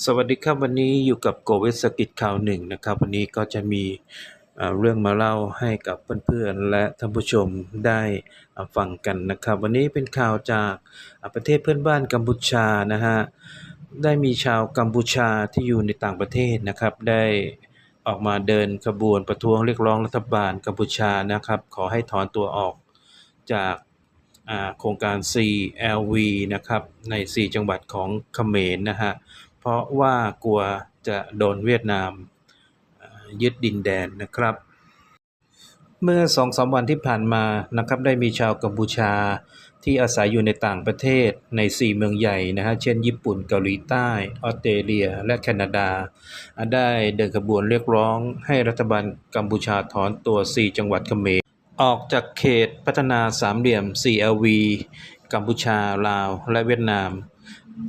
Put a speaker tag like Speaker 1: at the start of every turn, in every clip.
Speaker 1: สวัสดีครับวันนี้อยู่กับโกเวสกิจข่าวหนึ่งนะครับ วันนี้ก็จะมีเรื่องมาเล่าให้กับเพื่อนๆและท่านผู้ชมได้ฟังกันนะครับ วันนี้เป็นข่าวจากประเทศเพื่อนบ้านกัมพูชานะฮะได้มีชาวกัมพูชาที่อยู่ในต่างประเทศนะครับ ได้ออกมาเดินขบวนประท้วงเรียกร้องรัฐบาลกัมพูชานะครับ ขอให้ถอนตัวออกจากโครงการ CLV นะครับใน 4 จังหวัดของเขมรนะฮะ เพราะว่ากลัวจะโดนเวียดนามยึดดินแดนนะครับ เมื่อสองสามวันที่ผ่านมานะครับได้มีชาวกัมพูชาที่อาศัยอยู่ในต่างประเทศใน 4 เมืองใหญ่นะฮะ เช่น ญี่ปุ่น เกาหลีใต้ ออสเตรเลีย และแคนาดา ได้เดินขบวนเรียกร้องให้รัฐบาลกัมพูชาถอนตัว 4 จังหวัดเขมร ออกจากเขตพัฒนาสามเหลี่ยม CLV กัมพูชา ลาว และเวียดนาม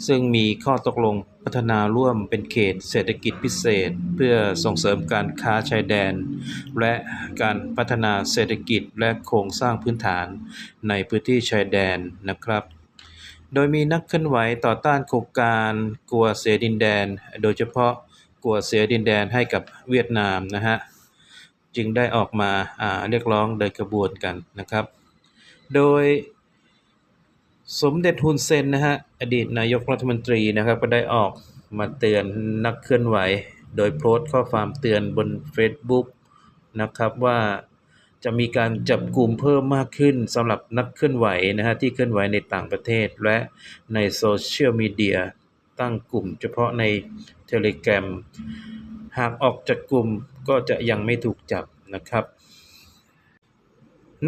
Speaker 1: ซึ่งมีข้อตกลงพัฒนาร่วมเป็นเขตเศรษฐกิจพิเศษ เพื่อส่งเสริมการค้าชายแดน และการพัฒนาเศรษฐกิจและโครงสร้างพื้นฐานในพื้นที่ชายแดนนะครับ โดยมีนักเคลื่อนไหวต่อต้านโครงการกลัวเสียดินแดน โดยเฉพาะกลัวเสียดินแดนให้กับเวียดนามนะฮะจึงได้ออกมาอ่าเรียกร้องเดินขบวนกันนะครับ โดยสมเด็จฮุนเซนนะฮะ อดีตนายกรัฐมนตรีนะครับก็ได้ออกมาเตือนนักเคลื่อนไหว โดยโพสต์ข้อความเตือนบน Facebook นะครับว่าจะมีการจับกลุ่มเพิ่มมากขึ้นสำหรับนักเคลื่อนไหวนะฮะที่เคลื่อนไหวในต่างประเทศและในโซเชียลมีเดียตั้งกลุ่มเฉพาะใน Telegram หากออกจากกลุ่มก็จะยังไม่ถูกจับนะครับ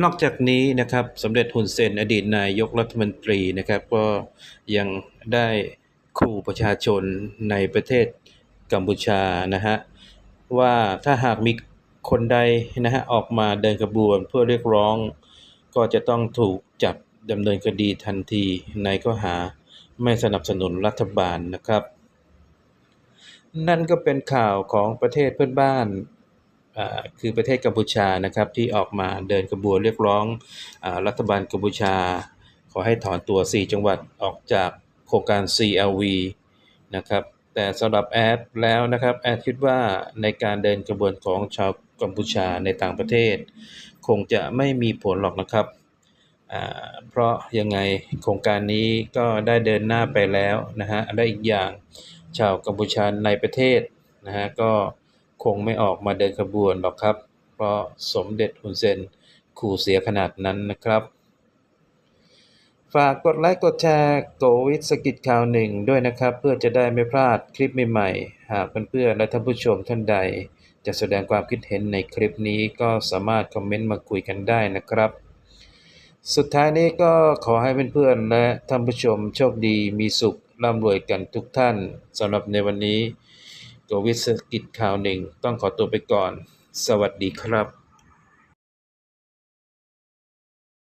Speaker 1: นอกจากนี้นะครับสมเด็จฮุนเซนอดีตนายกรัฐมนตรีนะครับ ก็ยังได้ขู่ประชาชนในประเทศกัมพูชานะฮะว่าถ้าหากมีคนใดนะฮะออกมาเดินขบวนเพื่อเรียกร้อง ก็จะต้องถูกจับดำเนินคดีทันทีในข้อหาไม่สนับสนุนรัฐบาลนะครับ นั่นก็เป็นข่าวของประเทศเพื่อนบ้าน คือประเทศกัมพูชานะครับที่ออกมาเดินขบวนเรียกร้องอรัฐบาลกัมพูชา ขอให้ถอนตัว 4 จังหวัดออกจากโครงการ CLV นะครับแต่สำหรับแอดแล้วนะครับแอดคิดว่าในการเดินขบวนของชาวกัมพูชาในต่างประเทศ คงจะไม่มีผลหรอกนะครับเพราะยังไงโครงการนี้ก็ได้เดินหน้าไปแล้วนะฮะและอีกอย่างชาวกัมพูชาในประเทศนะฮะก็ คงไม่ออกมาเดินขบวนหรอกครับ เพราะสมเด็จฮุนเซนขู่เสียขนาดนั้นนะครับ ฝากกดไลค์กดแชร์โกวิทสกิจข่าวหนึ่งด้วยนะครับ เพื่อจะได้ไม่พลาดคลิปใหม่ๆ หากเพื่อนๆและท่านผู้ชมท่านใด จะแสดงความคิดเห็นในคลิปนี้ก็สามารถคอมเมนต์มาคุยกันได้นะครับสุดท้ายนี้ก็ขอให้เพื่อนๆและท่านผู้ชมโชคดีมีสุขร่ำรวยกันทุกท่านสำหรับในวันนี้ โกวิสกิจข่าวหนึ่ง ต้องขอตัวไปก่อน สวัสดีครับ